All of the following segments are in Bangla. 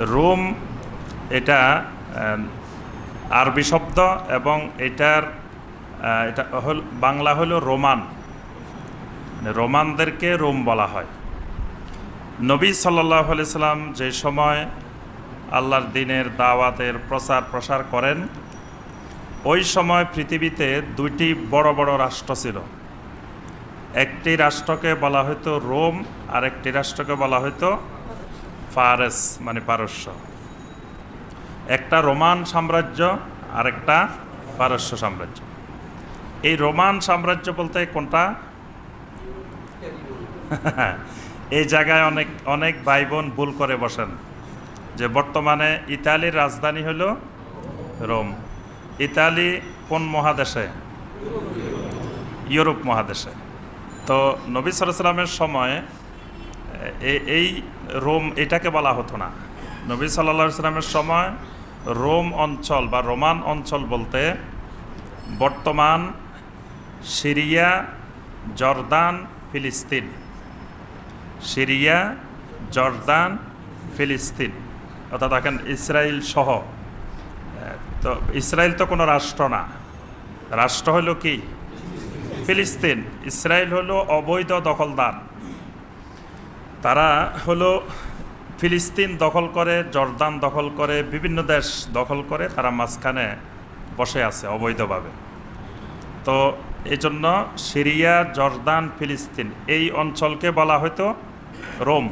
রোম, এটা আরবি শব্দ এবং এটার এটা হল, বাংলা হলো রোমান। মানে রোমানদেরকে রোম বলা হয়। নবী সাল্লাহ সাল্লাম যে সময় আল্লাহর দিনের দাওয়াতের প্রচার প্রসার করেন, ওই সময় পৃথিবীতে দুইটি বড় বড় রাষ্ট্র ছিল। একটি রাষ্ট্রকে বলা হতো রোম আর একটি রাষ্ট্রকে বলা হতো ফারেস মানে পারস্য। একটা রোমান সাম্রাজ্য আর একটা পারস্য সাম্রাজ্য। এই রোমান সাম্রাজ্য বলতে কোনটা? এই জায়গায় অনেক অনেক ভাই বোন ভুল করে বসেন। যে বর্তমানে ইতালির রাজধানী হলো রোম। ইতালি কোন মহাদেশে? ইউরোপ মহাদেশে। তো নবী সাল্লামের সময় এই রোম এটাকে বলা হতো না। নবী সাল্লা সাল্লামের সময় রোম অঞ্চল বা রোমান অঞ্চল বলতে বর্তমান সিরিয়া, জর্দান, ফিলিস্তিন। সিরিয়া, জর্দান, ফিলিস্তিন। অর্থাৎ এখন ইসরায়েল সহ। তো ইসরায়েল তো কোনো রাষ্ট্র না। রাষ্ট্র হলো কি? ফিলিস্তিন। ইসরায়েল হলো অবৈধ দখলদার। তারা হলো ফিলিস্তিন দখল করে, জর্দান দখল করে, বিভিন্ন দেশ দখল করে তারা মাঝখানে বসে আছে অবৈধভাবে। তো এই জন্য সিরিয়া, জর্দান, ফিলিস্তিন এই অঞ্চলকে বলা হয়তো রোম।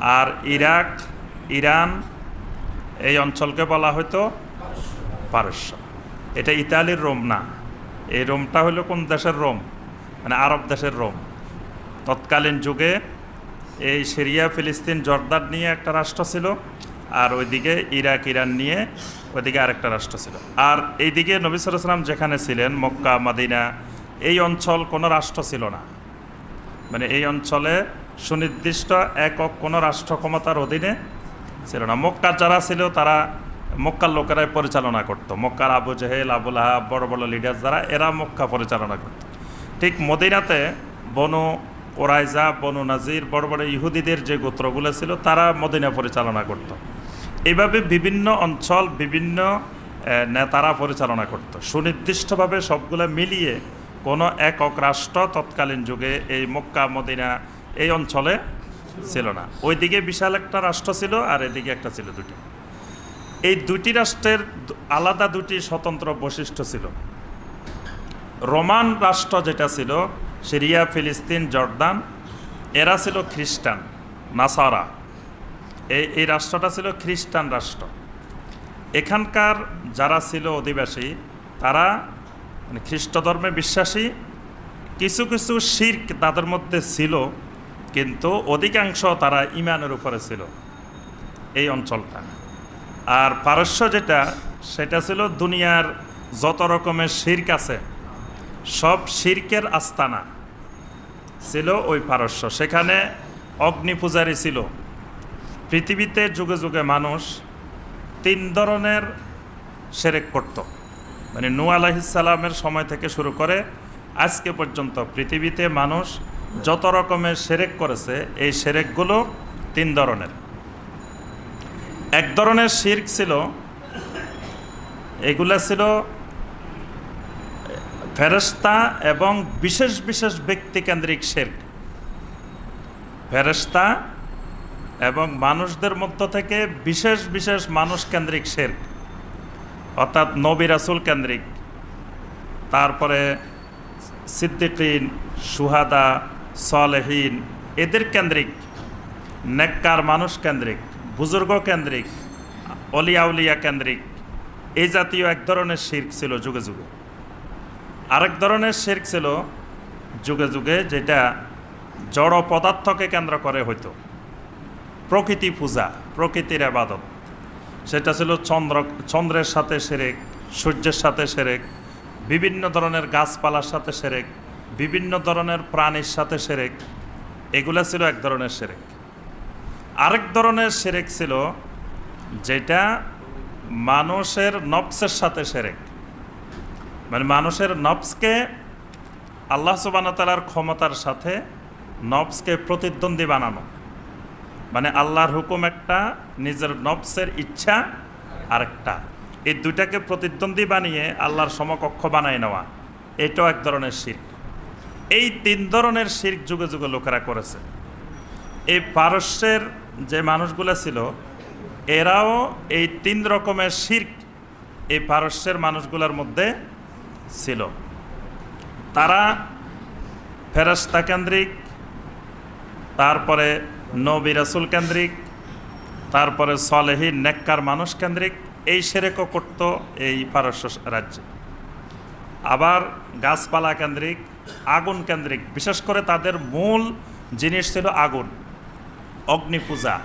আর ইরাক, ইরান এই অঞ্চলকে বলা হয়তো পারস্য। এটা ইতালির রোম না। এই রোমটা হলো কোন দেশের রোম? মানে আরব দেশের রোম। তৎকালীন যুগে এই সিরিয়া, ফিলিস্তিন জর্দার নিয়ে একটা রাষ্ট্র ছিল আর ওইদিকে ইরাক, ইরান নিয়ে ওইদিকে আরেকটা রাষ্ট্র ছিল। আর এইদিকে নবী সালাম যেখানে ছিলেন, মক্কা, মাদিনা, এই অঞ্চল কোনো রাষ্ট্র ছিল না। মানে এই অঞ্চলে সুনির্দিষ্ট একক কোনো রাষ্ট্র ক্ষমতার অধীনে ছিল না। মক্কার যারা ছিল, তারা মক্কার লোকেরাই পরিচালনা করত। মক্কার আবু জেহেল আবুল আহাব বড় বড় লিডার যারা, এরা মক্কা পরিচালনা করত। ঠিক মদিনাতে বনু ওরাইজা, বনু নাজির, বড় বড় ইহুদিদের যে গোত্রগুলো ছিল, তারা মদিনা পরিচালনা করত। এইভাবে বিভিন্ন অঞ্চল, বিভিন্ন নেতারা পরিচালনা করত। সুনির্দিষ্টভাবে সবগুলো মিলিয়ে কোনো একক রাষ্ট্র তৎকালীন যুগে এই মক্কা, মদিনা এই অঞ্চলে ছিল না। ওইদিকে বিশাল একটা রাষ্ট্র ছিল আর এদিকে একটা ছিল দুটি এই দুটি রাষ্ট্রের আলাদা দুটি স্বতন্ত্র বৈশিষ্ট্য ছিল। রোমান রাষ্ট্র যেটা ছিল সিরিয়া, ফিলিস্তিন, জর্দান, এরা ছিল খ্রিস্টান, নাসারা। এই এই রাষ্ট্রটা ছিল খ্রিস্টান রাষ্ট্র। এখানকার যারা ছিল অধিবাসী, তারা মানে খ্রিস্ট ধর্মে বিশ্বাসী। কিছু কিছু শির্ক তাদের মধ্যে ছিল, কিন্তু অধিকাংশ তারা ইমানের উপরে ছিল, এই অঞ্চলটা। আর পারস্য যেটা, সেটা ছিল দুনিয়ার যত রকমের শির্ক আছে, সব শির্কের আস্তানা। ছিল ওই পারস্য। সেখানে অগ্নি পূজারী ছিল। পৃথিবীতে যুগে যুগে মানুষ তিন ধরনের সেরেক করত। মানে নু আলাহিসাল্লামের সময় থেকে শুরু করে আজকে পর্যন্ত পৃথিবীতে মানুষ যত রকমের সেরেক করেছে, এই সেরেকগুলো তিন ধরনের। এক ধরনের শির্ক ছিল, এগুলা ছিল ফেরস্তা এবং বিশেষ বিশেষ ব্যক্তিকেন্দ্রিক শেরক। ফেরস্তা এবং মানুষদের মধ্য থেকে বিশেষ বিশেষ মানুষ কেন্দ্রিক শেরক, অর্থাৎ নবী রাসুল কেন্দ্রিক। তারপরে সিদ্দিকিন, সুহাদা, সলেহীন, এদের কেন্দ্রিক, নেককার মানুষ কেন্দ্রিক, বুজুর্গ কেন্দ্রিক, অলিয়া উলিয়া কেন্দ্রিক, এই জাতীয় এক ধরনের শির্ক ছিল যুগে যুগে। আরেক ধরনের শির্ক ছিল যুগে যুগে যেটা জড় পদার্থকে কেন্দ্র করে হইতো। প্রকৃতি পূজা, প্রকৃতির আবাদত। সেটা ছিল চন্দ্র, চন্দ্রের সাথে সেরেক, সূর্যের সাথে সেরেক, বিভিন্ন ধরনের গাছপালার সাথে সেরেক, বিভিন্ন ধরনের প্রাণীর সাথে সেরেক, এগুলো ছিল এক ধরনের সেরেক। আরেক ধরনের সেরেক ছিল যেটা মানুষের নবসের সাথে সেরেক। মানে মানুষের নবসকে আল্লাহ সুবানতালার ক্ষমতার সাথে নবসকে প্রতিদ্বন্দ্বী বানানো। মানে আল্লাহর হুকুম একটা, নিজের নবসের ইচ্ছা আরেকটা। এই দুইটাকে প্রতিদ্বন্দ্বী বানিয়ে আল্লাহর সমকক্ষ বানায় নেওয়া, এটাও এক ধরনের শির্ক। এই তিন ধরনের শির্ক যুগে যুগে লোকেরা করেছে। এই পারস্যের যে মানুষগুলো ছিল, এরাও এই তিন রকমের শির্ক এই পারস্যের মানুষগুলোর মধ্যে ছিল। তারা ফেরস্তা কেন্দ্রিক, তারপরে নবী রাসুল কেন্দ্রিক, তারপরে সলেহী নেককার মানুষ কেন্দ্রিক, এই সেরেকও করত এই পারস্য রাজ্যে। আবার গাছপালা কেন্দ্রিক, আগুন কেন্দ্রিক, বিশেষ করে তাদের মূল জিনিস ছিল আগুন অগ্নি পূজা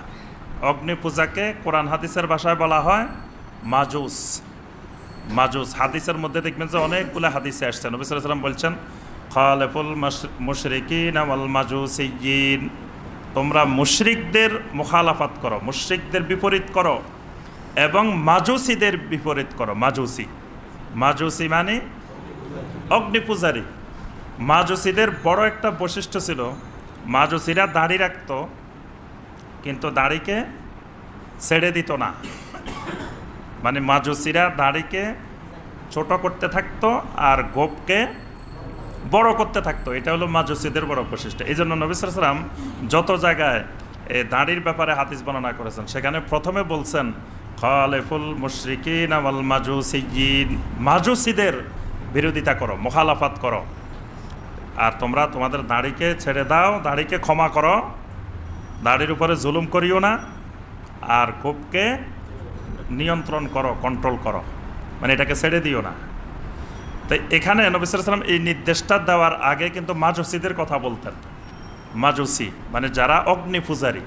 অগ্নি পূজাকে কোরআন হাদিসের ভাষায় বলা হয় মাজুস। মাজুস হাদিসের মধ্যে দেখবেন যে অনেকগুলো হাদিসে আসছে। নবী ওয়াসাল্লাম বলছেন, খালেফুল মুশরিকিন তোমরা মুশরিকদের মুখালাফাত করো, মুশরিকদের বিপরীত করো এবং মাজুসিদের বিপরীত করো, মাজুসি। মাজুসি মানে অগ্নি পূজারী। মাজুসিদের বড় একটা বৈশিষ্ট্য ছিল, মাজুসিরা দাড়ি রাখত, কিন্তু দাড়িকে ছেড়ে দিত না। মানে মাজুসিরা দাড়িকে ছোট করতে থাকতো আর গোপকে বড় করতে থাকতো। এটা হলো মাজুসিদের বড় বৈশিষ্ট্য। এই জন্য নবিসাম যত জায়গায় এ দাঁড়ির ব্যাপারে হাদিস বর্ণনা করেছেন, সেখানে প্রথমে বলছেন, খালেফুল মুশরিকিন আওয়াল মাজুসিয়িন মাজুসিদের বিরোধিতা করো, মোখালাফাত করো। আর তোমরা তোমাদের দাড়িকে ছেড়ে দাও দাড়িকে ক্ষমা করো। দাড়ির উপরে জুলুম করিও না। আর কোপকে নিয়ন্ত্রণ করো কন্ট্রোল করো। মানে এটাকে ছেড়ে দিও না। তাই এখানে নবিসাম এই নির্দেশটা দেওয়ার আগে কিন্তু মাজুসিদের কথা বলতেন। মাজুসি মানে যারা অগ্নি পূজারী,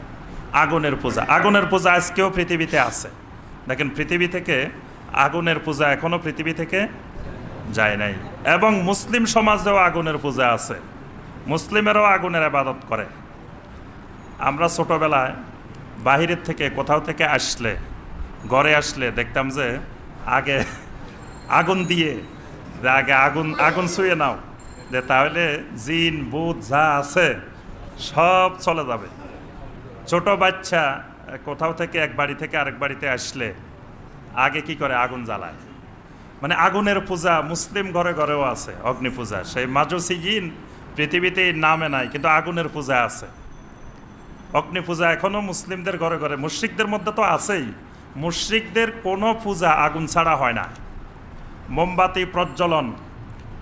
আগুনের পূজা। আগুনের পূজা আজকেও পৃথিবীতে আছে। দেখেন, পৃথিবী থেকে আগুনের পূজা এখনও পৃথিবী থেকে যায় নাই। এবং মুসলিম সমাজেও আগুনের পূজা আছে। মুসলিমেরও আগুনের আবাদত করে। আমরা ছোটোবেলায় বাহিরের থেকে, কোথাও থেকে আসলে ঘরে আসলে দেখতাম যে আগে আগুন দিয়ে আগে আগুন আগুন ছুঁয়ে নাও, যে তাহলে জিন বুধ যা আছে সব চলে যাবে। ছোট বাচ্চা কোথাও থেকে এক বাড়ি থেকে আরেক বাড়িতে আসলে আগে কি করে আগুন জ্বালায়? মানে আগুনের পূজা মুসলিম ঘরে ঘরেও আছে, অগ্নি পূজা। সেই মাজুসি জিন পৃথিবীতে নামে নাই, কিন্তু আগুনের পূজা আছে। অগ্নি পূজা এখনও মুসলিমদের ঘরে ঘরে, মুশ্রিকদের মধ্যে তো আছেই। মুশ্রিকদের কোনো পূজা আগুন ছাড়া হয় না। মোমবাতি প্রজ্বলন।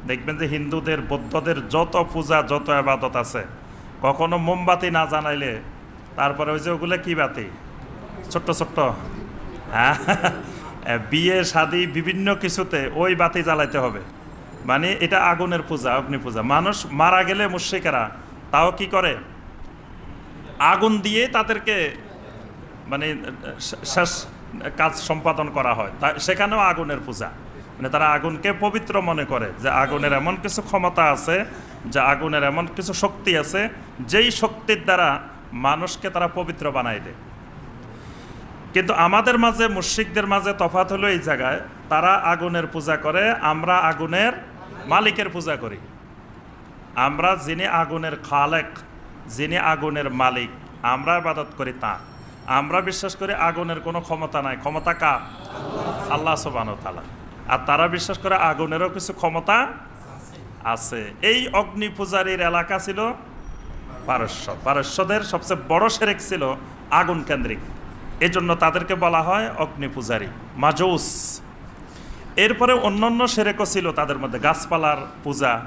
দেখবেন যে হিন্দুদের, বৌদ্ধদের যত পূজা, যত আবাদত আছে, কখনো মোমবাতি না জানাইলে তারপরে ওই যে ওগুলো কি বাতি? ছোট্ট ছোট্ট। হ্যাঁ? বিয়ে, শাদি, বিভিন্ন কিছুতে ওই বাতি জ্বালাইতে হবে। মানে এটা আগুনের পূজা, অগ্নি পূজা। মানুষ মারা গেলে মুশ্রিকেরা তাও কি করে? আগুন দিয়ে তাদেরকে মানে শেষ কাজ সম্পাদন করা হয়। তা সেখানেও আগুনের পূজা। মানে তারা আগুনকে পবিত্র মনে করে যে আগুনের এমন কিছু ক্ষমতা আছে, যে আগুনের এমন কিছু শক্তি আছে, যেই শক্তির দ্বারা মানুষকে তারা পবিত্র বানাই দেয়। কিন্তু আমাদের মাঝে, মুশ্রিকদের মাঝে তফাত হলো এই জায়গায়, তারা আগুনের পূজা করে, আমরা আগুনের মালিকের পূজা করি। আমরা যিনি আগুনের খালেক, যিনি আগুনের মালিক, আমরা আবাদত করি তা। আমরা বিশ্বাস করি আগুনের কোনো ক্ষমতা নাই। ক্ষমতা কা আল্লাহ সোবান তালা আর তারা বিশ্বাস করে আগুনেরও কিছু ক্ষমতা আছে। এই অগ্নি পূজারীর এলাকা ছিল পারস্য। পারস্যদের সবচেয়ে বড় সেরেক ছিল আগুন কেন্দ্রিক। এজন্য তাদেরকে বলা হয় অগ্নি পূজারী মাজৌস এরপরে অন্যান্য সেরেকও ছিল তাদের মধ্যে। গাছপালার পূজা,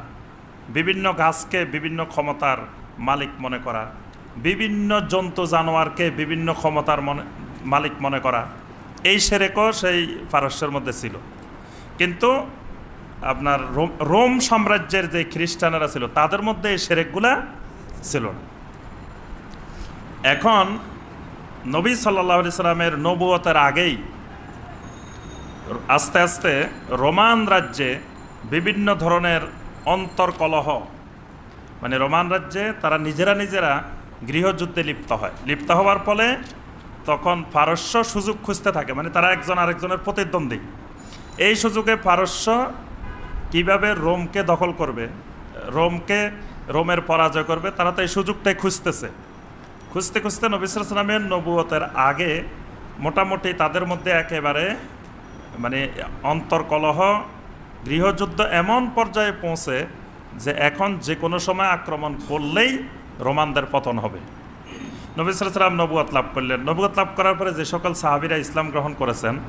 বিভিন্ন গাছকে বিভিন্ন ক্ষমতার মালিক মনে করা। বিভিন্ন জন্তু জানোয়ারকে বিভিন্ন ক্ষমতার মনে, মালিক মনে করা, এই সেরেকও সেই পারস্যের মধ্যে ছিল। কিন্তু আপনার রোম রোম সাম্রাজ্যের যে খ্রিস্টানেরা ছিল, তাদের মধ্যে এই সেরেকগুলা ছিল না। এখন নবী সাল্লাহ সাল্লামের নবুয়তের আগেই আস্তে আস্তে রোমান রাজ্যে বিভিন্ন ধরনের অন্তর্কলহ মানে রোমান রাজ্যে তারা নিজেরা নিজেরা গৃহযুদ্ধে লিপ্ত হয়। লিপ্ত হওয়ার ফলে তখন পারস্য সুযোগ খুঁজতে থাকে। মানে তারা একজন আরেকজনের প্রতিদ্বন্দ্বী। এই সুযোগে পারস্য কীভাবে রোমকে দখল করবে, রোমকে, রোমের পরাজয় করবে, তারা তো এই সুযোগটাই খুঁজতেছে। খুঁজতে খুঁজতে নবিসামের নবুয়তের আগে মোটামুটি তাদের মধ্যে একেবারে মানে অন্তর্কলহ গৃহযুদ্ধ এমন পর্যায়ে পৌঁছে যে এখন যে কোনো সময় আক্রমণ করলেই রোমানদের পতন হবে। নবিসাম নবুয়াত লাভ করলেন। নবুয়াত লাভ করার পরে যে সকল সাহাবিরা ইসলাম গ্রহণ করেছেন,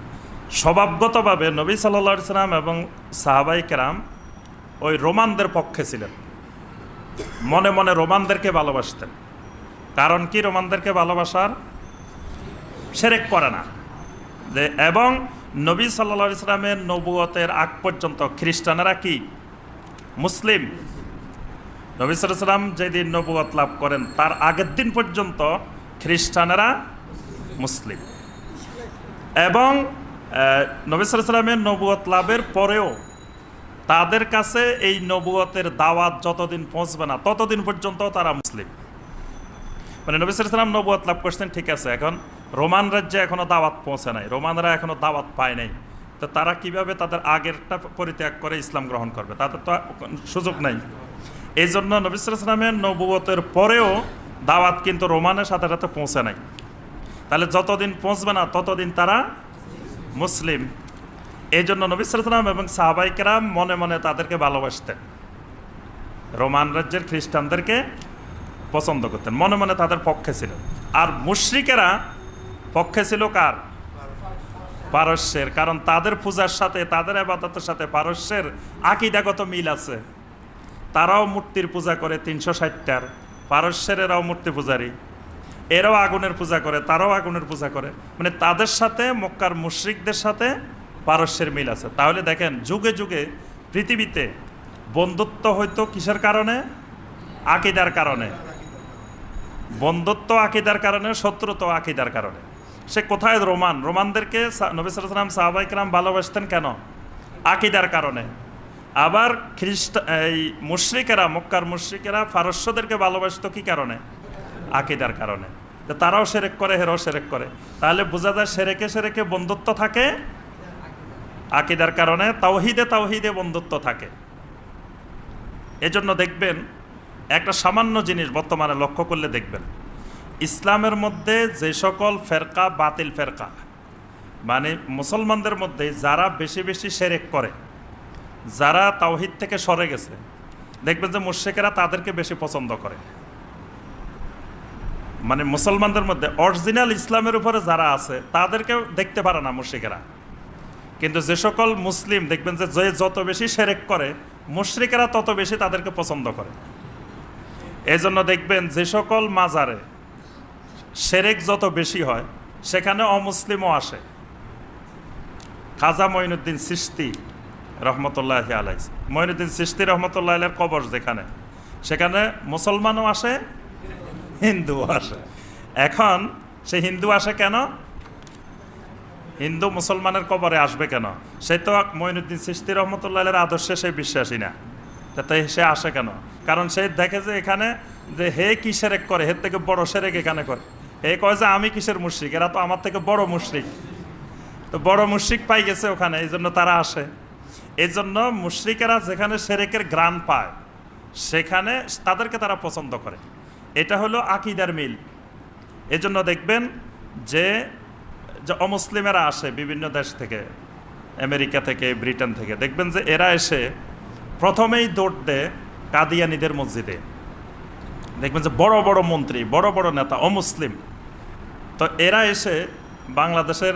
স্বভাবগতভাবে নবী সাল্লা সাল্লাম এবং সাহাবাই কেরাম ওই রোমানদের পক্ষে ছিলেন। মনে মনে রোমানদেরকে ভালোবাসতেন। কারণ কি রোমানদেরকে ভালোবাসার? সেরেক করে না। যে এবং নবী সাল্লা ইসলামের নবুয়তের আগ পর্যন্ত খ্রিস্টানেরা কি? মুসলিম। নবী সাল্লাম যেদিন নবুয়ত লাভ করেন, তার আগের দিন পর্যন্ত খ্রিস্টানেরা মুসলিম। এবং নবী সাল্লামের নবুয়ত লাভের পরেও তাদের কাছে এই নবুয়তের দাওয়াত যতদিন পৌঁছবে না, ততদিন পর্যন্ত তারা মুসলিম। মানে নবী সাল্লাম নবুয়ত লাভ করছেন, ঠিক আছে, এখন রোমান রাজ্যে এখনও দাওয়াত পৌঁছে নাই, রোমানরা এখনও দাওয়াত পায় নাই। তো তারা কীভাবে তাদের আগেরটা পরিত্যাগ করে ইসলাম গ্রহণ করবে? তাদের তো সুযোগ নাই। এই জন্য নবী সাল্লামের নবুয়তের পরেও দাওয়াত কিন্তু রোমানের সাথে সাথে পৌঁছে নাই। তাহলে যতদিন পৌঁছবে না, ততদিন তারা মুসলিম। এই জন্য নবী সাল্লাম এবং সাহাবাইকেরাম মনে মনে তাদেরকে ভালোবাসতেন। রোমান রাজ্যের খ্রিস্টানদেরকে পছন্দ করতেন, মনে মনে তাদের পক্ষে ছিল। আর মুশ্রিকেরা পক্ষে ছিল কার? পারস্যের। কারণ তাদের পূজার সাথে, তাদের আবাদতের সাথে পারস্যের আকিদাগত মিল আছে। তারাও মূর্তির পূজা করে তিনশো ষাটটার। পারস্যের এরাও মূর্তি পূজারী। এরাও আগুনের পূজা করে, তারাও আগুনের পূজা করে। মানে তাদের সাথে, মক্কার মুশ্রিকদের সাথে পারস্যের মিল আছে। তাহলে দেখেন, যুগে যুগে পৃথিবীতে বন্ধুত্ব হয়তো কিসের কারণে? আকিদার কারণে। বন্ধুত্ব আকিদার কারণে, শত্রুত্ব আকিদার কারণে। সে কোথায়? রোমান। রোমানদেরকে নবী সালাম সাহাবাইকরাম ভালোবাসতেন কেন? আকিদার কারণে। আবার খ্রিস্ট এই মুশ্রিকেরা, মক্কার মুশ্রিকেরা ফারস্যদেরকে ভালোবাসত কি কারণে? আকিদার কারণে। তো তারাও সেরেক করে, হেরাও সেরেক করে। তাহলে বোঝা যায় সেরেকে সেরেকে বন্ধুত্ব থাকে? আকিদার কারণে তাওহিদে তাওহিদে বন্ধুত্ব থাকে। এজন্য দেখবেন, একটা সামান্য জিনিস বর্তমানে লক্ষ্য করলে দেখবেন, ইসলামের মধ্যে যে সকল ফেরকা বাতিল ফেরকা মানে মুসলমানদের মধ্যে যারা বেশি বেশি সেরেক করে যারা তাওহিদ থেকে সরে গেছে, দেখবেন যে মুর্শেকেরা তাদেরকে বেশি পছন্দ করে। মানে মুসলমানদের মধ্যে অরিজিনাল ইসলামের উপরে যারা আছে, তাদেরকেও দেখতে পারে না মুর্শিকেরা কিন্তু যে সকল মুসলিম দেখবেন যে যত বেশি সেরেক করে, মুশরিকেরা তত বেশি তাদেরকে পছন্দ করে। এই জন্য দেখবেন যে সকল মাজারে সেরেক যত বেশি হয়, সেখানে অমুসলিমও আসে। খাজা মঈনুদ্দিন সৃষ্টি রহমতুল্লাহ আলাই মঈনুদ্দিন সৃষ্টি রহমতুল্লাহ কবর যেখানে, সেখানে মুসলমানও আসে, হিন্দুও আসে। এখন সে হিন্দু আসে কেন? হিন্দু মুসলমানের কবরে আসবে কেন? সে তো মঈনুদ্দিন সৃষ্টি রহমতুল্লাহের আদর্শে সে বিশ্বাসী না। তাই সে আসে কেন? কারণ সে দেখে যে এখানে যে হে কি সেরেক করে হের থেকে বড় সেরেক এখানে করে। হে কয় যে আমি কিসের মুশ্রিক? এরা তো আমার থেকে বড় মুশ্রিক। তো বড় মুশ্রিক পাই গেছে ওখানে, এই জন্য তারা আসে। এই জন্য মুশ্রিকেরা যেখানে সেরেকের গ্রান পায়, সেখানে তাদেরকে তারা পছন্দ করে। এটা হলো আকিদার মিল। এজন্য দেখবেন যে যে অমুসলিমেরা আসে বিভিন্ন দেশ থেকে, আমেরিকা থেকে, ব্রিটেন থেকে, দেখবেন যে এরা এসে প্রথমেই দৌড় দেয় কাদিয়ানিদের মসজিদে। দেখবেন যে বড় বড় মন্ত্রী, বড় বড় নেতা, অমুসলিম। তো এরা এসে বাংলাদেশের,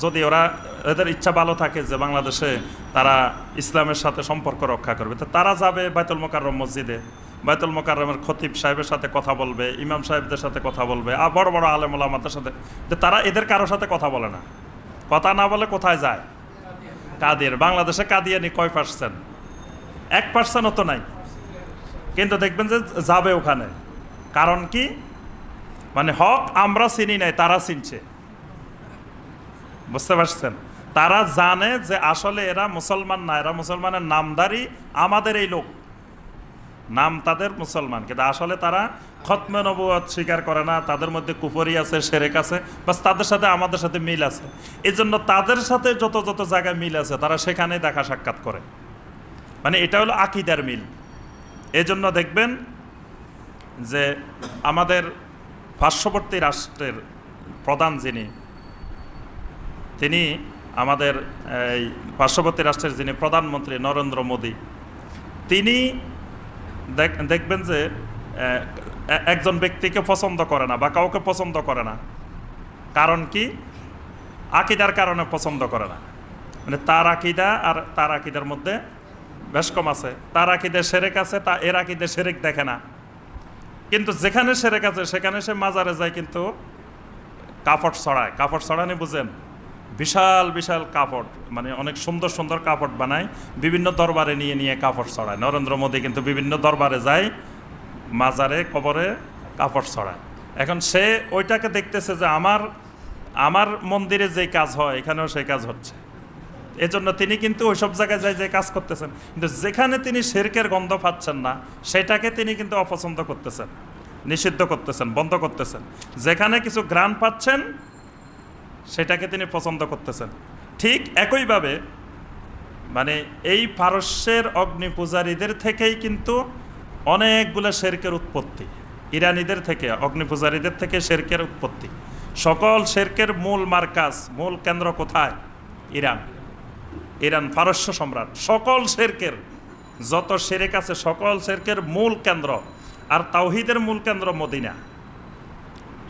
যদি ওরা এদের ইচ্ছা ভালো থাকে যে বাংলাদেশে তারা ইসলামের সাথে সম্পর্ক রক্ষা করবে, তো তারা যাবে বাইতুল মোকাররম মসজিদে। বাইতুল মোকাররমের খতিব সাহেবের সাথে কথা বলবে, ইমাম সাহেবদের সাথে কথা বলবে, আর বড় বড় আলেম ওলামাদের সাথে। তো তারা এদের কারোর সাথে কথা বলে না। কথা না বলে কোথায় যায়? কাদের বাংলাদেশে কাদিয়ানি কয় পার্সেন্ট এক পার্সেন্টও তো নাই। কিন্তু দেখবেন যে যাবে ওখানে। কারণ কি? মানে হক আমরা চিনি নাই, তারা চিনছে। বুঝতে পারছেন? তারা জানে যে আসলে এরা মুসলমান না, এরা মুসলমানের নামদারি আমাদের এই লোক। নাম তাদের মুসলমান, কিন্তু আসলে তারা খতমে স্বীকার করে না, তাদের মধ্যে কুফরি আছে, সেরেক আছে, বাস তাদের সাথে আমাদের সাথে মিল আছে। এই জন্য তাদের সাথে যত যত জায়গায় মিল আছে, তারা সেখানেই দেখা সাক্ষাৎ করে। মানে এটা হলো আকিদার মিল। এই জন্য দেখবেন যে আমাদের পার্শ্ববর্তী রাষ্ট্রের প্রধান যিনি তিনি আমাদের, এই, পার্শ্ববর্তী রাষ্ট্রের যিনি প্রধানমন্ত্রী নরেন্দ্র মোদী, তিনি দেখবেন যে একজন ব্যক্তিকে পছন্দ করে না বা কাউকে পছন্দ করে না। কারণ কি? আকিদার কারণে পছন্দ করে না। মানে তার আকিদা আর তার আকিদার মধ্যে বেশ কম আছে। তার আকিদে সেরেক আছে, তা এর আকিদে সেরেক দেখে না। কিন্তু যেখানে সেরেক আছে, সেখানে সে মাজারে যায় কিন্তু কাপড় ছড়ায়। কাপড় ছড়ানি বুঝেন? বিশাল বিশাল কাপড় মানে অনেক সুন্দর সুন্দর কাপড় বানায়, বিভিন্ন দরবারে নিয়ে নিয়ে কাপড় ছড়ায়। নরেন্দ্র মোদী কিন্তু বিভিন্ন দরবারে যায়, মাজারে, কবরে কাপড় ছড়ায়। এখন সে ওইটাকে দেখতেছে যে আমার আমার মন্দিরে যে কাজ হয়, এখানেও সেই কাজ হচ্ছে। এজন্য তিনি কিন্তু ওই সব জায়গায় যাই যে কাজ করতেছেন। কিন্তু যেখানে তিনি শেরকের গন্ধ পাচ্ছেন না, সেটাকে তিনি কিন্তু অপছন্দ করতেছেন, নিষিদ্ধ করতেছেন, বন্ধ করতেছেন। যেখানে কিছু গ্রাণ পাচ্ছেন সেটাকে তিনি পছন্দ করতেছেন। ঠিক একইভাবে মানে এই পারস্যের অগ্নি পূজারীদের থেকেই কিন্তু অনেকগুলো শেরকের উৎপত্তি। ইরানিদের থেকে অগ্নি পূজারীদের থেকে শেরকের উৎপত্তি। সকল শেরকের মূল মার্কাজ, মূল কেন্দ্র কোথায়? ইরান। ইরান পারস্য সম্রাট। সকল শেরকের, যত শেরেক আছে, সকল শেরকের মূল কেন্দ্র। আর তাওহিদের মূল কেন্দ্র মদিনা।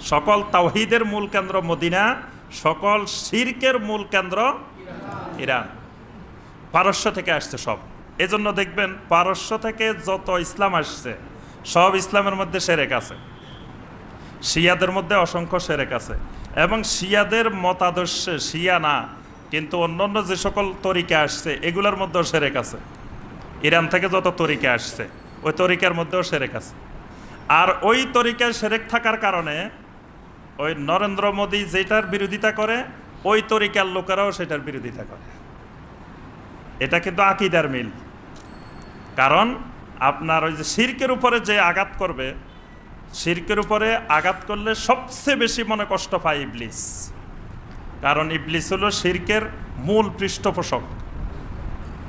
সকল তাওহিদের মূল কেন্দ্র মদিনা সকল শিরকের মূল কেন্দ্র ইরান। পারস্য থেকে আসছে সব। এজন্য দেখবেন, পারস্য থেকে যত ইসলাম আসছে, সব ইসলামের মধ্যে সেরেক আছে। শিয়াদের মধ্যে অসংখ্য সেরেক আছে। এবং শিয়াদের মতাদর্শে শিয়া না, কিন্তু অন্যান্য যে সকল তরিকা আসছে, এগুলোর মধ্যেও সেরেক আছে। ইরান থেকে যত তরিকা আসছে, ওই তরিকার মধ্যেও সেরেক আছে। আর ওই তরিকায় সেরেক থাকার কারণে ওই নরেন্দ্র মোদী যেটার বিরোধিতা করে, ওই তরিকার লোকেরাও সেটার বিরোধিতা করে। এটা কিন্তু আকিদার মিল। কারণ আপনার ওই যে শির্কের উপরে যে আঘাত করবে, শির্কের উপরে আঘাত করলে সবচেয়ে বেশি মনে কষ্ট পায় ইবলিস। কারণ ইবলিস হলো শির্কের মূল পৃষ্ঠপোষক।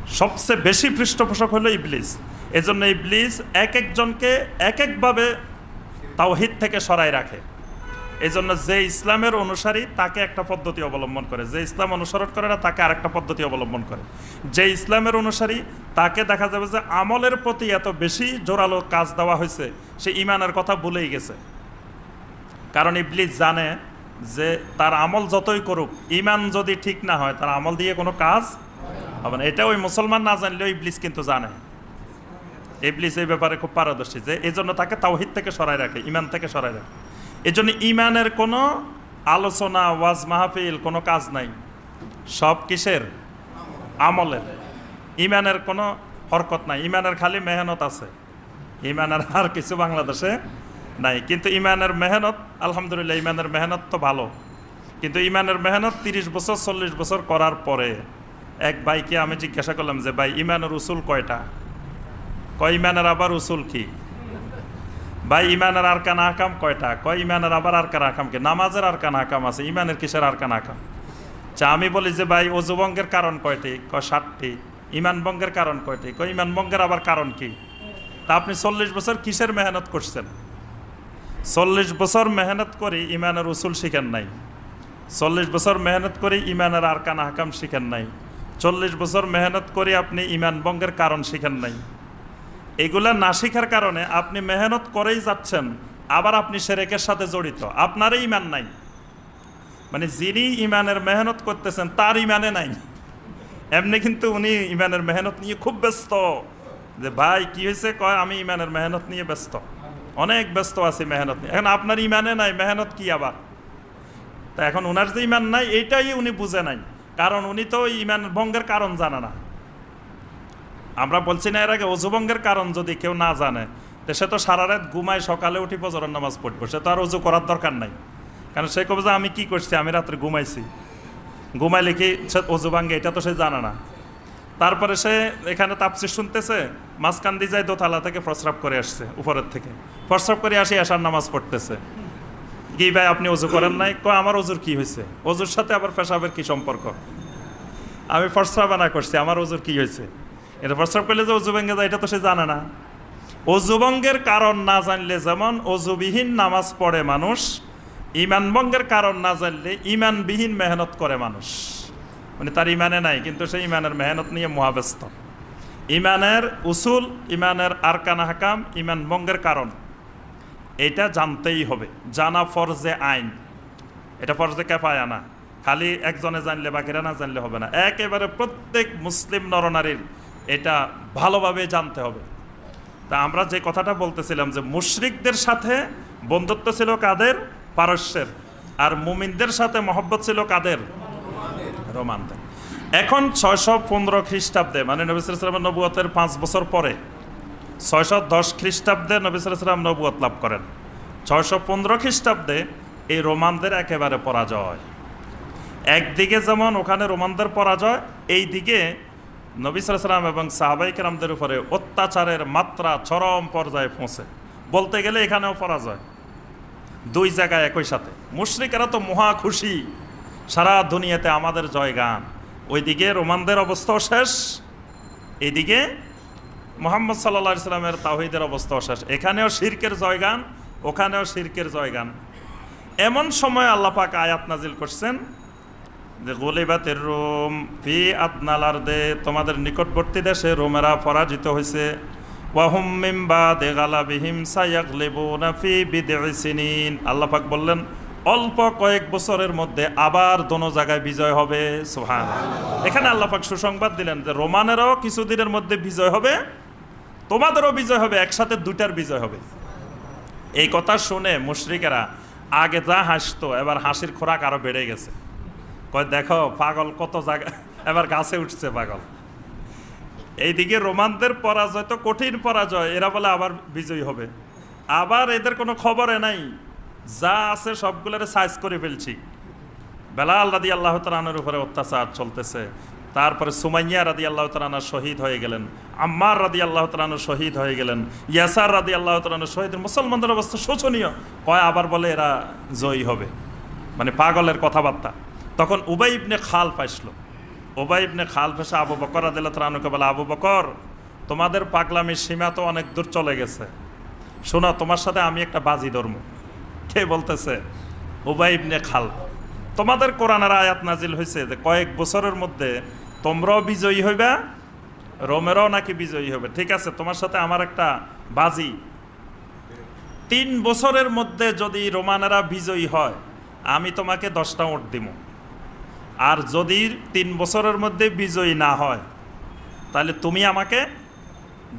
সবচেয়ে বেশি পৃষ্ঠপোষক হলো ইবলিস। এজন্য ইবলিস এক একজনকে এক একভাবে তাওহিদ থেকে সরাই রাখে। এই জন্য যে ইসলামের অনুসারী তাকে একটা পদ্ধতি অবলম্বন করে। যে ইসলাম অনুসরণ করে না, তাকে আরেকটা পদ্ধতি অবলম্বন করে। যে ইসলামের অনুসারী, তাকে দেখা যাবে যে আমলের প্রতি এত বেশি জোরালো কাজ দেওয়া হয়েছে, সে ইমানের কথা ভুলেই গেছে। কারণ ইবলিস জানে যে তার আমল যতই করুক, ইমান যদি ঠিক না হয়, তার আমল দিয়ে কোনো কাজ হবে না। এটা ওই মুসলমান না জানলেও ইবলিস কিন্তু জানে। ইবলিস এই ব্যাপারে খুব পারদর্শী যে এই জন্য তাকে তাওহিদ থেকে সরাই রাখে, ইমান থেকে সরাই রাখে। এই জন্য ইমানের কোনো আলোচনা, ওয়াজ মাহফিল, কোনো কাজ নাই। সব কিসের? আমলের। ইমানের কোনো হরকত নাই। ইমানের খালি মেহনত আছে। ইমানের আর কিছু বাংলাদেশে নাই। কিন্তু ইমানের মেহনত, আলহামদুলিল্লাহ ইমানের মেহনত তো ভালো। কিন্তু ইমানের মেহনত তিরিশ বছর, চল্লিশ বছর করার পরে এক ভাইকে আমি জিজ্ঞাসা করলাম যে, ভাই ইমানের উসুল কয়টা? কয় ইমানের আবার উসুল কি? ভাই, ইমানের আর কান আকাম কয়টা? কয়, ইমানের আবার আর কান আকাম কি? নামাজের আর কান আকাম আছে, ইমানের কিসের আর কান আকাম চা আমি বলি যে ভাই, অজুবঙ্গের কারণ কয়টি? কয় ষাটটি ইমান বঙ্গের কারণ কয়টি? কয় ইমান বঙ্গের আবার কারণ কি? তা আপনি চল্লিশ বছর কিসের মেহনত করছেন? চল্লিশ বছর মেহনত করে ইমানের উসুল শিখেন নাই। চল্লিশ বছর মেহনত করে ইমানের আর কান হাকাম শিখেন নাই। চল্লিশ বছর মেহনত করে আপনি ইমান বঙ্গের কারণ শিখেন নাই। এগুলা না শেখার কারণে আপনি মেহনত করেই যাচ্ছেন, আবার আপনি সেরেকের সাথে জড়িত। আপনারই ইমান নাই। মানে যিনি ইমানের মেহনত করতেছেন, তার ইমানে নাই। এমনি কিন্তু উনি ইমানের মেহনত নিয়ে খুব ব্যস্ত। যে ভাই, কি হয়েছে? কয়, আমি ইমানের মেহনত নিয়ে ব্যস্ত। অনেক ব্যস্ত আছি মেহনত নিয়ে। এখন আপনার ইমানে নাই, মেহনত কি আবার? তা এখন ওনার যে ইমান নাই, এইটাই উনি বুঝে নাই। কারণ উনি তো ইমান ভঙ্গের কারণ জানে না। আমরা বলছি না এর আগে অজুভঙ্গের কারণ যদি কেউ না জানে তো সে তো সারা রাত ঘুমায় সকালে উঠি ফজরের নামাজ পড়ব, সে তো আর অজু করার দরকার নাই। কারণ সে কবে যে আমি কি করছি, আমি রাত্রে ঘুমাইছি। ঘুমাইলে কি সে অজু ভাঙ্গে, এটা তো সে জানে না। তারপরে সে এখানে তাপসি শুনতেছে, মাঝখান দিয়ে যায় দোতলা থেকে প্রস্রাব করে আসছে, উপরের থেকে। প্রস্রাব করে আসি, আসার নামাজ পড়তেছে। কি ভাই, আপনি অজু করেন নাই? কয়, আমার অজুর কি হয়েছে? অজুর সাথে আবার পেশাবের কি সম্পর্ক? আমি প্রস্রাব আনা করছি, আমার অজুর কি হয়েছে? এটা প্রস্রাব করলে যে অজু ভেঙে যায়, এটা তো সে জানে না। অজুবঙ্গের কারণ না জানলে যেমন অজুবিহীন নামাজ পড়ে মানুষ ইমানবঙ্গের কারণ না জানলে ইমানবিহীন মেহনত করে মানুষ। মানে তার ইমানে নাই, কিন্তু সে ইমানের মেহনত নিয়ে মহাব্যস্ত। ইমানের উসুল, ইমানের আরকানা হাকাম, ইমান বঙ্গের কারণ, এটা জানতেই হবে। জানা ফরজে আইন। এটা ফরজে কেফায়া না। খালি একজনে জানলে বাকিরা না জানলে হবে না। একেবারে প্রত্যেক মুসলিম নরনারীর এটা ভালোভাবে জানতে হবে। তা আমরা যে কথাটা বলতেছিলাম যে মুশরিকদের সাথে বন্ধুত্ব ছিল কাদের? পারস্যের। আর মুমিনদের সাথে মহব্বত ছিল কাদের? রোমানদের। এখন ছয়শো পনেরো খ্রিস্টাব্দে মানে নবিসামের নবুয়তের পাঁচ বছর পরে, ছয়শো দশ খ্রিস্টাব্দে নবিসাম নবুয়ত লাভ করেন। ছয়শো পনেরো খ্রিস্টাব্দে এই রোমানদের একেবারে পরাজয়। একদিকে যেমন ওখানে রোমানদের পরাজয় এই দিকে নবী সালাম এবং সাহাবাই কেরামদের উপরে অত্যাচারের মাত্রা চরম পর্যায়ে পৌঁছে। বলতে গেলে এখানেও পরাজয়। দুই জায়গায় একই সাথে। মুশরিকেরা তো মহা খুশি। সারা দুনিয়াতে আমাদের জয়গান ওইদিকে রোমানদের অবস্থাও শেষ। এদিকে মোহাম্মদ সাল্লা ইসলামের তাহিদের অবস্থাও শেষ। এখানেও শিরকের জয়গান ওখানেও শিরকের জয়গান এমন সময় আল্লাপাক আয়াত নাজিল করছেন। যে গলিবাতের রোম, ফি আদনালার দে তোমাদের নিকটবর্তী দেশে রোমেরা পরাজিত হয়েছে ওয়াহুম মিম্বা দে গালা বিহিম সায়াক লেবু নাফি বিদিন আল্লাপাক বললেন, অল্প কয়েক বছরের মধ্যে আবার দোনো জায়গায় বিজয় হবে। সোহান এখানে আল্লাপাক সুসংবাদ দিলেন যে রোমানেরও কিছুদিনের মধ্যে বিজয় হবে, তোমাদেরও বিজয় হবে, একসাথে দুইটার বিজয় হবে। এই কথা শুনে মুশরিকেরা আগে যা হাসতো, এবার হাসির খোরাক আরও বেড়ে গেছে। কয়, দেখো, পাগল, কত জায়গা এবার গাছে উঠছে পাগল। এইদিকে রোমানদের পরাজয় তো কঠিন পরাজয়, এরা বলে আবার বিজয়ী হবে। আবার এদের কোনো খবরে নাই। যা আছে সবগুলোরে সাইজ করে ফেলছি। বেলাল রাদি আল্লাহ তালানের উপরে অত্যাচার চলতেছে। তারপরে সুমাইয়া রাদি আল্লাহ তালানা শহীদ হয়ে গেলেন। আম্মার রাদি আল্লাহ তালানো শহীদ হয়ে গেলেন। ইয়াসার রাদি আল্লাহ তালানো শহীদ। মুসলমানদের অবস্থা শোচনীয়। কয়, আবার বলে এরা জয়ী হবে। মানে পাগলের কথাবার্তা। তখন উবাই ইবনে খাল পাইসল উবাই ইবনে খাল ফেসে আবু বকর আদিল্লা তালানুকে বলে, আবু বকর, তোমাদের পাগলামির সীমা তো অনেক দূর চলে গেছে। শোনো, তোমার সাথে আমি একটা বাজি ধর্ম কে বলতেছে? উবাই ইবনে খাল তোমাদের কোরআনের আয়াত নাজিল হয়েছে যে কয়েক বছরের মধ্যে তোমরাও বিজয়ী হইবা, রোমেরও নাকি বিজয়ী হবে ঠিক আছে, তোমার সাথে আমার একটা বাজি। তিন বছরের মধ্যে যদি রোমানেরা বিজয়ী হয়, আমি তোমাকে দশটা ওট দিব আর যদি তিন বছরের মধ্যে বিজয়ী না হয়, তাহলে তুমি আমাকে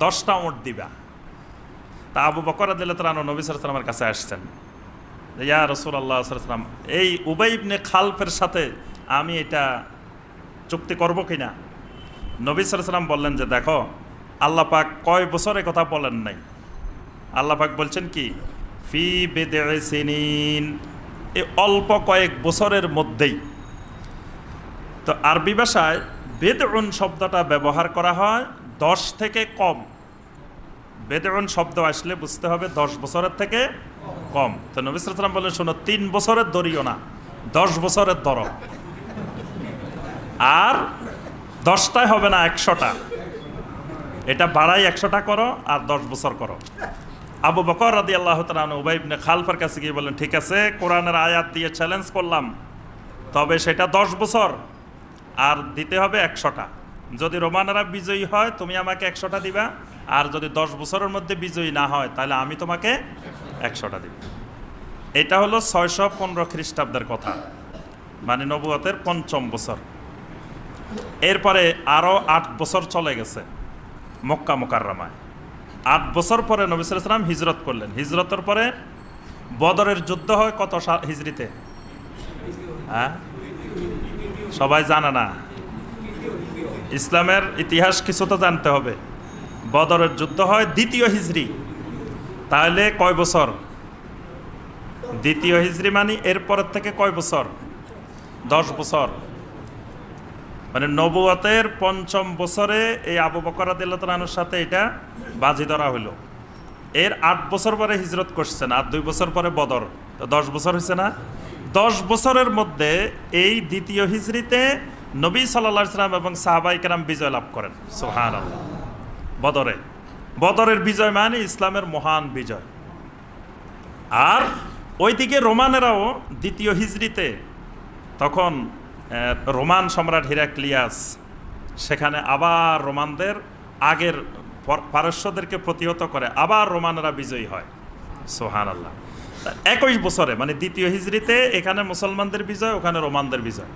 দশটা ওট দিবা। তা আবু বকর দিলে তারা নবী সালামের কাছে আসছেন। ইয়া রসুল আল্লাহ সাল্লাম এই উবাইবনে খালফের সাথে আমি এটা চুক্তি করব কি না নবী সাল্লাম বললেন যে, দেখো, আল্লাহ পাক কয় বছরে কথা বলেন নাই। আল্লাহ পাক বলছেন কি? ফি বেদে সিনিন এই অল্প কয়েক বছরের মধ্যেই তো আরবি ভাষায় বেদউন শব্দটা ব্যবহার করা হয় দশ থেকে কম। বেদউন শব্দ আসলে বুঝতে হবে দশ বছরের থেকে কম। তো নবী সালাম বললেন, শোনো, তিন বছরের দরিও না, দশ বছরের দর আর দশটায় হবে না একশোটা। এটা বাড়াই একশোটা করো আর দশ বছর করো। আবু বকর রাদি আল্লাহ উবাইবনে খালফার কাছে গিয়ে বললেন, ঠিক আছে, কোরআনের আয়াত দিয়ে চ্যালেঞ্জ করলাম, তবে সেটা দশ বছর। আর দিতে হবে একশোটা। যদি রোমানেরা বিজয়ী হয়, তুমি আমাকে একশোটা দিবা। আর যদি দশ বছরের মধ্যে বিজয়ী না হয়, তাহলে আমি তোমাকে একশোটা দিব। এটা হলো ছয়শো পনেরো খ্রিস্টাব্দের কথা মানে নবুয়তের পঞ্চম বছর। এরপরে আরও আট বছর চলে গেছে মক্কা মোকাররামায়। আট বছর পরে নবিসাম হিজরত করলেন। হিজরতের পরে বদরের যুদ্ধ হয় কত হিজরিতে হ্যাঁ? সবাই জানে না। ইসলামের ইতিহাস কিছু তো জানতে হবে। বদরের যুদ্ধ হয় দ্বিতীয় হিজরি। তাহলে কয় বছর? দ্বিতীয় হিজরি মানে এরপরের থেকে কয় বছর? দশ বছর। মানে নবুয়াতের পঞ্চম বছরে এই আবু বকরাদিল্লাহর সাথে এটা বাজি ধরা হইল। এর আট বছর পরে হিজরত করছেন আর দুই বছর পরে বদর। তো দশ বছর হয়েছে না? দশ বছরের মধ্যে এই দ্বিতীয় হিজড়িতে নবী সাল্লা সাল্লাম এবং সাহাবাই কেরাম বিজয় লাভ করেন। সোহান বদরে। বদরের বিজয় মানে ইসলামের মহান বিজয়। আর ওইদিকে রোমানেরাও দ্বিতীয় হিজড়িতে তখন রোমান সম্রাট হিরাক্লিয়াস, সেখানে আবার রোমানদের আগের পারস্যদেরকে প্রতিহত করে আবার রোমানেরা বিজয়ী হয়। সোহান আল্লাহ একুশ বছরে মানে দ্বিতীয় হিজড়িতে এখানে মুসলমানদের বিজয়, ওখানে রোমানদের বিজয়।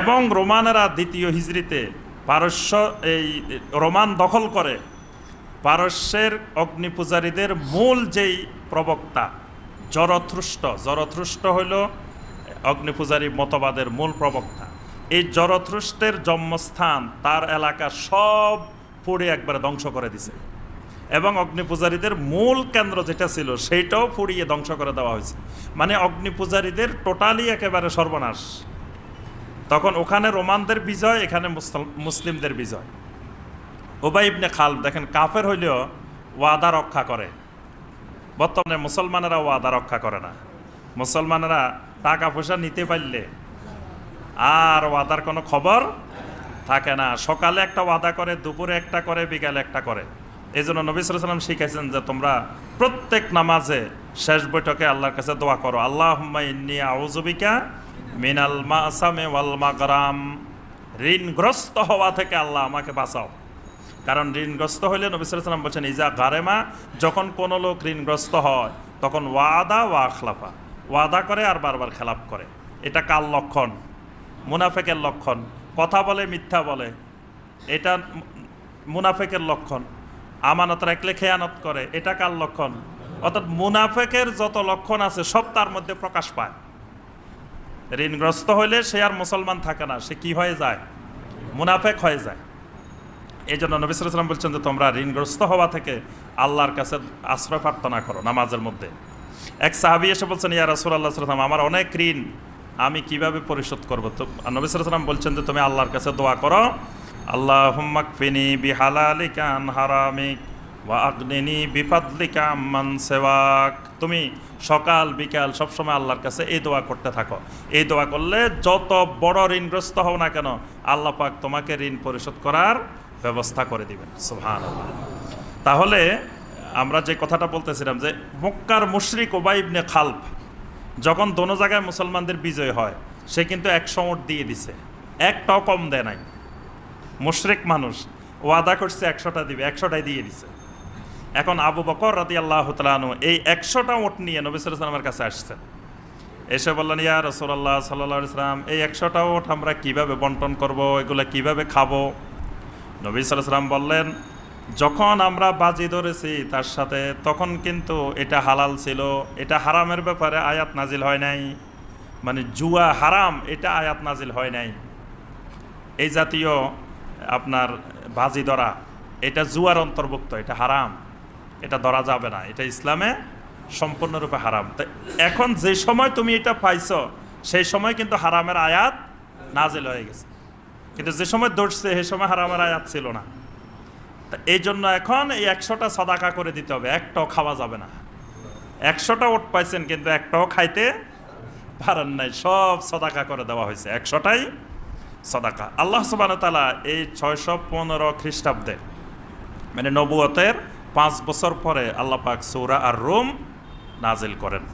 এবং রোমানেরা দ্বিতীয় হিজড়িতে পারস্য, এই রোমান দখল করে। পারস্যের অগ্নিপূজারীদের মূল যেই প্রবক্তা জরথ্রুষ্ট জরথ্রুষ্ট হইল অগ্নিপূজারী মতবাদের মূল প্রবক্তা। এই জরথ্রুষ্টের জন্মস্থান তার এলাকা সব পুড়ে একবারে ধ্বংস করে দিছে। এবং অগ্নিপূজারীদের মূল কেন্দ্র যেটা ছিল, সেইটাও পুড়িয়ে ধ্বংস করে দেওয়া হয়েছে। মানে অগ্নিপূজারীদের টোটালি একেবারে সর্বনাশ। তখন ওখানে রোমানদের বিজয়, এখানে মুসল- মুসলিমদের বিজয়। ওবাই ইবনে খাল দেখেন, কাফের হইলেও ওয়াদা রক্ষা করে। বর্তমানে মুসলমানেরা ওয়াদা রক্ষা করে না। মুসলমানেরা টাকা পয়সা নিতে পারলে আর ওয়াদার কোনো খবর থাকে না। সকালে একটা ওয়াদা করে, দুপুরে একটা করে, বিকালে একটা করে। এই জন্য নবী সাল্লাম শিখাইছেন যে তোমরা প্রত্যেক নামাজে শেষ বৈঠকে আল্লাহর কাছে দোয়া করো। আল্লাহ আউজুবিকা মিনাল মাসামে ওয়াল মাগরাম। ঋণগ্রস্ত হওয়া থেকে আল্লাহ আমাকে বাঁচাও। কারণ ঋণগ্রস্ত হইলে নবী সাল্লাম বলছেন, ইজা গারেমা, যখন কোনো লোক ঋণগ্রস্ত হয়, তখন ওয়াদা ওয়া আখলাফা। ওয়াদা করে আর বারবার খেলাপ করে। এটা কার লক্ষণ? মুনাফেকের লক্ষণ। কথা বলে, মিথ্যা বলে। এটা মুনাফেকের লক্ষণ। আমানত রাখলে খেয়ানত করে, এটা কার লক্ষণ? অর্থাৎ মুনাফেকের যত লক্ষণ আছে, সব তার মধ্যে প্রকাশ পায়। ঋণগ্রস্ত হইলে সে আর মুসলমান থাকে না, সে কি হয়ে যায়? মুনাফেক হয়ে যায়। এই জন্য নবী সাল্লাম বলছেন যে, তোমরা ঋণগ্রস্ত হওয়া থেকে আল্লাহর কাছে আশ্রয় প্রার্থনা করো, নামাজের মধ্যে। এক সাহাবি এসে বলছেন, ইয়া রাসূলুল্লাহ সাল্লাম আমার অনেক ঋণ, আমি কীভাবে পরিশোধ করব? তো নবী সাল্লাম বলছেন যে, তুমি আল্লাহর কাছে দোয়া করো আল্লাহ হুম্মাকফিনি বিহালালিকা আন হারামিক ওয়া আগনিনি বিফাদলিকা আম্মান সেওয়াক। তুমি সকাল, বিকাল সবসময় আল্লাহর কাছে এই দোয়া করতে থাকো। এই দোয়া করলে যত বড় ঋণগ্রস্ত হও না কেন, আল্লাহ পাক তোমাকে ঋণ পরিশোধ করার ব্যবস্থা করে দিবেন। সুবহান তাহলে আমরা যে কথাটা বলতেছিলাম যে মক্কার মুশরিক ওবাই ইবনে খালফ যখন দোনো জায়গায় মুসলমানদের বিজয় হয়, সে কিন্তু একশো ওট দিয়ে দিছে। একটাও কম দেয় নাই। মুশরিক মানুষ, ওয়াদা করছে একশোটা দিবে, একশোটাই দিয়ে দিছে। এখন আবু বকর রাতি আল্লাহ তালু এই একশোটা ওট নিয়ে নবী সালামের কাছে আসছেন এসে বললেন, ইয়া রসুল্লাহ সাল্লা ইসলাম এই একশোটা ওট আমরা কীভাবে বন্টন করব, এগুলো কীভাবে খাব? নবী সালাম বললেন, যখন আমরা বাজি ধরেছি তার সাথে, তখন কিন্তু এটা হালাল ছিল, এটা হারামের ব্যাপারে আয়াত নাজিল হয় নাই। মানে জুয়া হারাম, এটা আয়াত নাজিল হয় নাই। এই জাতীয় আপনার বাজি ধরা, এটা জুয়ার অন্তর্ভুক্ত, এটা হারাম, এটা ধরা যাবে না, এটা ইসলামে সম্পূর্ণরূপে হারাম। তো এখন যে সময় তুমি এটা পাইছো, সেই সময় কিন্তু হারামের আয়াত নাজেল হয়ে গেছে। কিন্তু যে সময় ধরছে, সেই সময় হারামের আয়াত ছিল না। তা এই জন্য এখন এই একশোটা সদাকা করে দিতে হবে, একটাও খাওয়া যাবে না। একশোটা ওট পাইছেন, কিন্তু একটাও খাইতে পারেন নাই, সব সদাকা করে দেওয়া হয়েছে। একশোটাই সদাকা। আল্লাহ সুবান তালা এই ছয়শো পনেরো খ্রিস্টাব্দে মানে নবুয়তের পাঁচ বছর পরে আল্লাহ পাক সৌরা আর রোম নাজিল করেন।